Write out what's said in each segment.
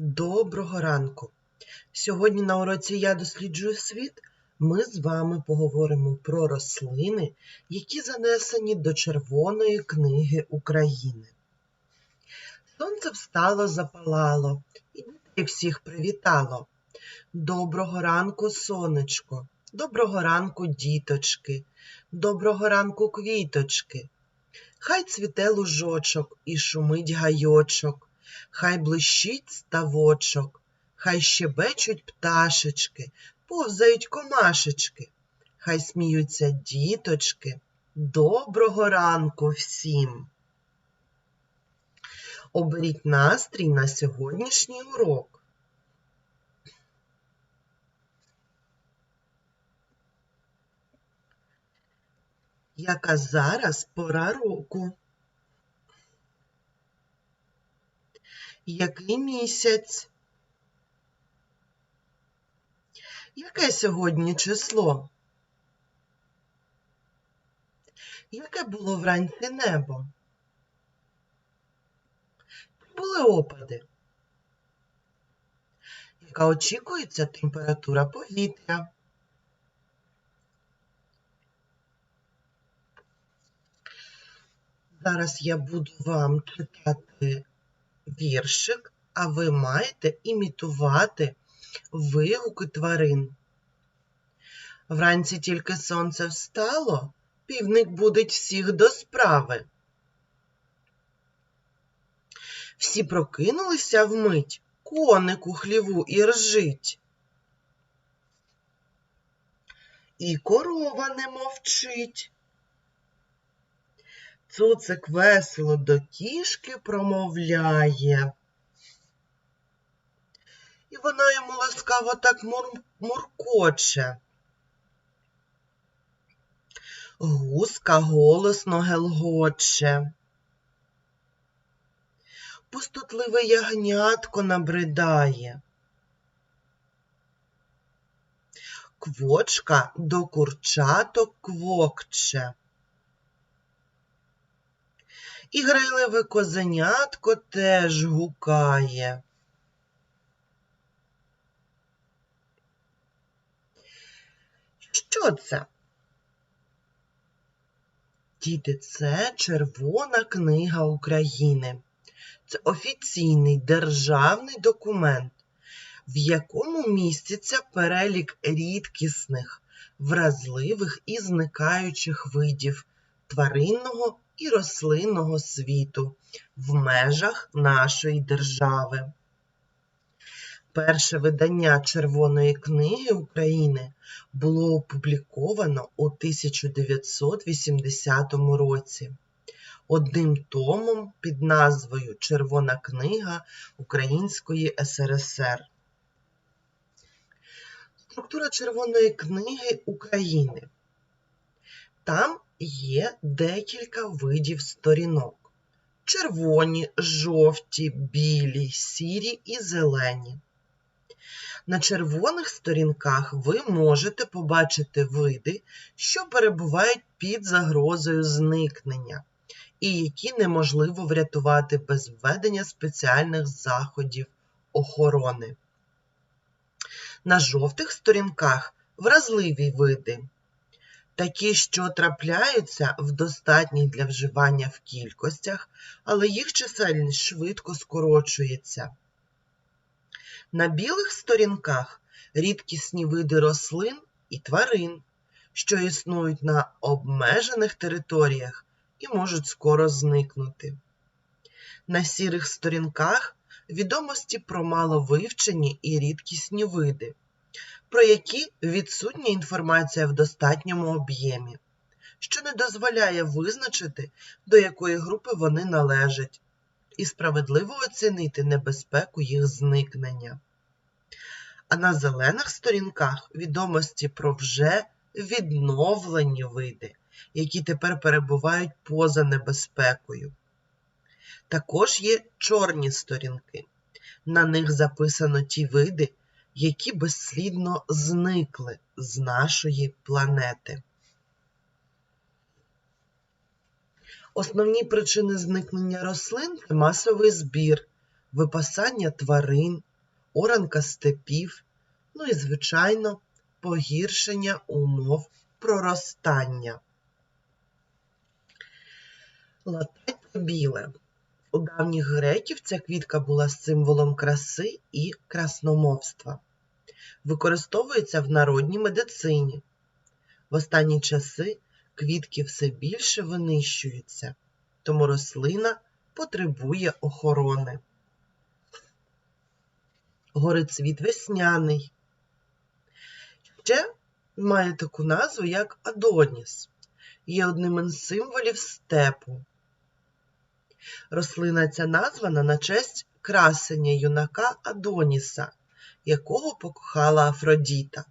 Доброго ранку! Сьогодні на уроці Я досліджую світ ми з вами поговоримо про рослини, які занесені до Червоної книги України. Сонце встало, запалало, і дітей всіх привітало. Доброго ранку, сонечко, доброго ранку, діточки, доброго ранку, квіточки. Хай цвіте лужочок і шумить гайочок. Хай блищить ставочок, хай щебечуть пташечки, повзають комашечки, хай сміються діточки. Доброго ранку всім! Оберіть настрій на сьогоднішній урок. Яка зараз пора року? Який місяць? Яке сьогодні число? Яке було вранці небо? Були опади. Яка очікується температура повітря? Зараз я буду вам читати віршик, а ви маєте імітувати вигуки тварин. Вранці тільки сонце встало, півник будить всіх до справи. Всі прокинулися вмить, коник у хліву і ржить. І корова не мовчить. Цуцик весело до кішки промовляє. І вона йому ласкаво так мур... муркоче. Гуска голосно гелгоче. Пустотливе ягнятко набридає. Квочка до курчаток квокче. І грайливе козенятко теж гукає. Що це? Діти, це Червона книга України. Це офіційний державний документ, в якому міститься перелік рідкісних, вразливих і зникаючих видів тваринного і рослинного світу в межах нашої держави. Перше видання Червоної книги України було опубліковано у 1980 році одним томом під назвою Червона книга Української СРСР. Структура Червоної книги України. Там є декілька видів сторінок: червоні, жовті, білі, сірі і зелені. На червоних сторінках ви можете побачити види, що перебувають під загрозою зникнення, і які неможливо врятувати без введення спеціальних заходів охорони. На жовтих сторінках вразливі види, такі, що трапляються в достатніх для вживання в кількостях, але їх чисельність швидко скорочується. На білих сторінках рідкісні види рослин і тварин, що існують на обмежених територіях і можуть скоро зникнути. На сірих сторінках відомості про маловивчені і рідкісні види, про які відсутня інформація в достатньому об'ємі, що не дозволяє визначити, до якої групи вони належать, і справедливо оцінити небезпеку їх зникнення. А на зелених сторінках відомості про вже відновлені види, які тепер перебувають поза небезпекою. Також є чорні сторінки. На них записано ті види, які безслідно зникли з нашої планети. Основні причини зникнення рослин це масовий збір, випасання тварин, оранка степів, ну і, звичайно, погіршення умов проростання. Латаття біле. У давніх греків ця квітка була символом краси і красномовства. Використовується в народній медицині. В останні часи квітки все більше винищуються, тому рослина потребує охорони. Горицвіт весняний. Ще має таку назву, як Адоніс. Є одним із символів степу. Рослина ця названа на честь красення юнака Адоніса, якого покохала Афродіта.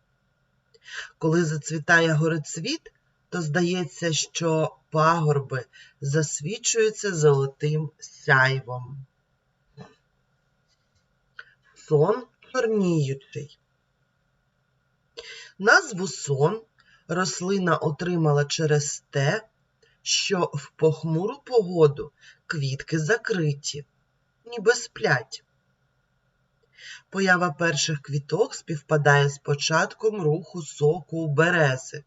Коли зацвітає горицвіт, то здається, що пагорби засвічуються золотим сяйвом. Сон чорніючий. Назву сон рослина отримала через те, що в похмуру погоду квітки закриті, ніби сплять. Поява перших квіток співпадає з початком руху соку у берези.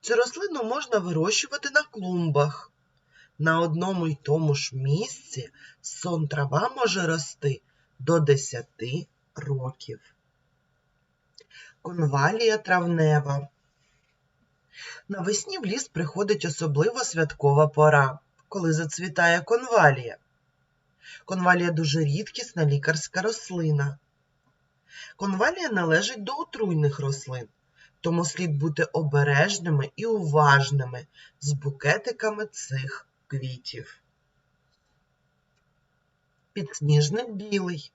Цю рослину можна вирощувати на клумбах. На одному й тому ж місці сон трава може рости до 10 років. Конвалія травнева. Навесні в ліс приходить особливо святкова пора, коли зацвітає конвалія. Конвалія дуже рідкісна лікарська рослина. Конвалія належить до отруйних рослин, тому слід бути обережними і уважними з букетиками цих квітів. Підсніжник білий.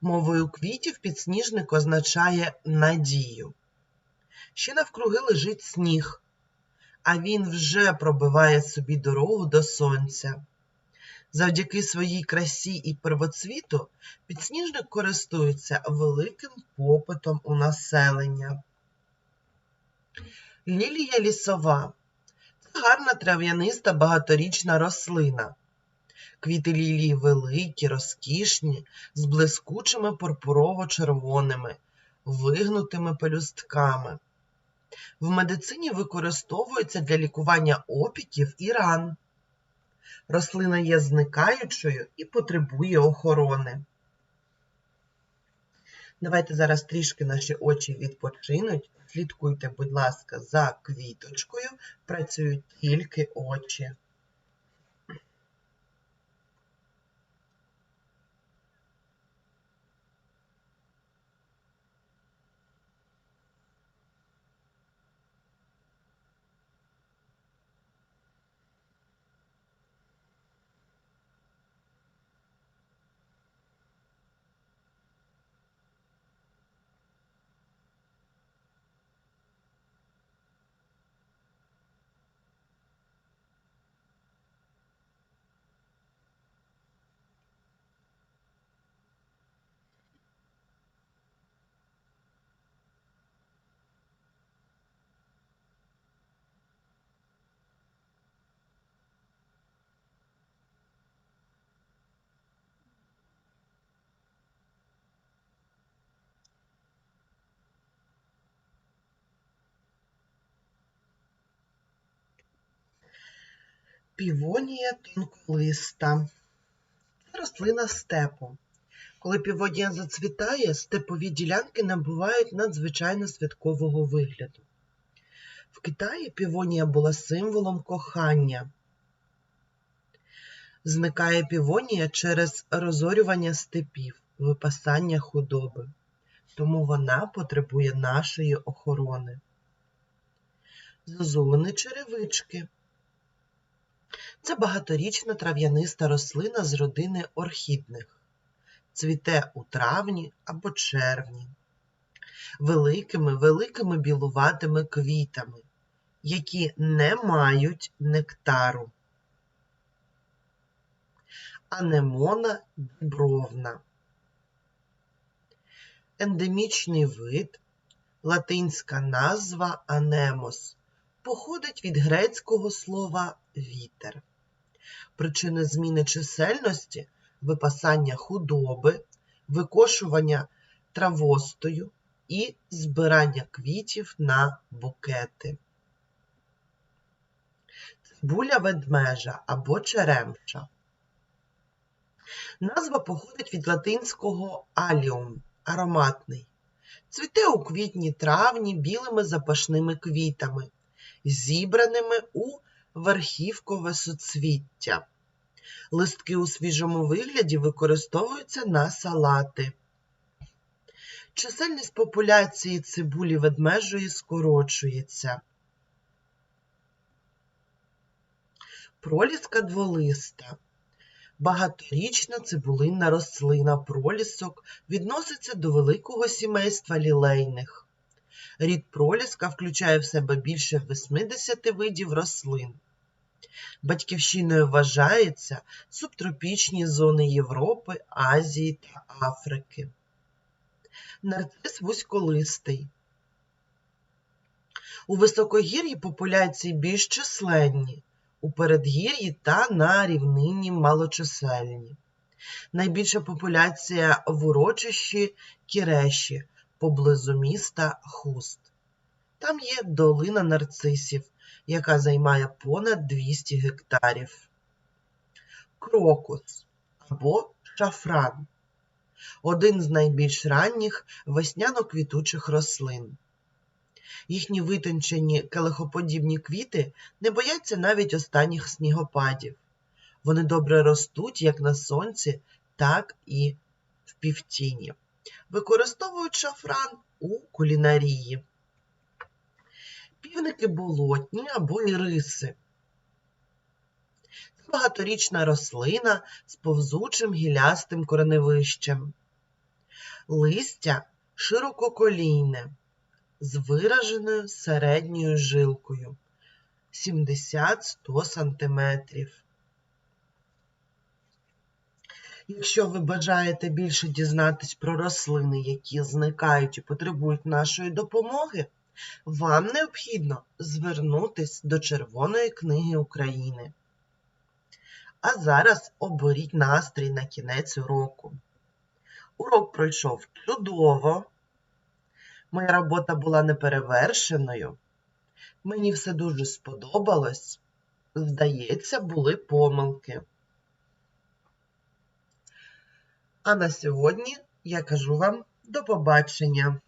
Мовою квітів підсніжник означає надію. Ще навкруги лежить сніг, а він вже пробиває собі дорогу до сонця. Завдяки своїй красі і первоцвіту підсніжник користується великим попитом у населення. Лілія лісова це гарна трав'яниста багаторічна рослина. Квіти лілії великі, розкішні, з блискучими пурпурово-червоними, вигнутими пелюстками. В медицині використовується для лікування опіків і ран. Рослина є зникаючою і потребує охорони. Давайте зараз трішки наші очі відпочинуть. Слідкуйте, будь ласка, за квіточкою. Працюють тільки очі. Півонія тонколиста. Це рослина степу. Коли півонія зацвітає, степові ділянки набувають надзвичайно святкового вигляду. В Китаї півонія була символом кохання. Зникає півонія через розорювання степів, випасання худоби, тому вона потребує нашої охорони. Зозулини черевички. Це багаторічна трав'яниста рослина з родини орхідних. Цвіте у травні або червні, великими великими білуватими квітами, які не мають нектару. Анемона дібровна. Ендемічний вид, латинська назва анемос, походить від грецького слова вітер. Причини зміни чисельності випасання худоби, викошування травостою і збирання квітів на букети. Цибуля ведмежа або черемша. Назва походить від латинського аліум ароматний. Цвіте у квітні-травні білими запашними квітами, зібраними у верхівкове суцвіття. Листки у свіжому вигляді використовуються на салати. Чисельність популяції цибулі ведмежої скорочується. Проліска дволиста. Багаторічна цибулинна рослина пролісок відноситься до великого сімейства лілейних. Рід проліска включає в себе більше 80 видів рослин. Батьківщиною вважаються субтропічні зони Європи, Азії та Африки. Нарцис вузьколистий. У високогір'ї популяції більш численні, у передгір'ї та на рівнині малочисельні. Найбільша популяція в урочищі Кіреші поблизу міста Хуст. Там є долина нарцисів, яка займає понад 200 гектарів. Крокус або шафран один з найбільш ранніх весняно-квітучих рослин. Їхні витончені келихоподібні квіти не бояться навіть останніх снігопадів. Вони добре ростуть як на сонці, так і в півтіні. Використовують шафран у кулінарії. Півники болотні або іриси. Це багаторічна рослина з повзучим гілястим кореневищем. Листя ширококолійне, з вираженою середньою жилкою 70-100 см. Якщо ви бажаєте більше дізнатись про рослини, які зникають і потребують нашої допомоги, вам необхідно звернутись до Червоної книги України. А зараз оберіть настрій на кінець уроку. Урок пройшов чудово. Моя робота була неперевершеною. Мені все дуже сподобалось. Здається, були помилки. А на сьогодні я кажу вам до побачення.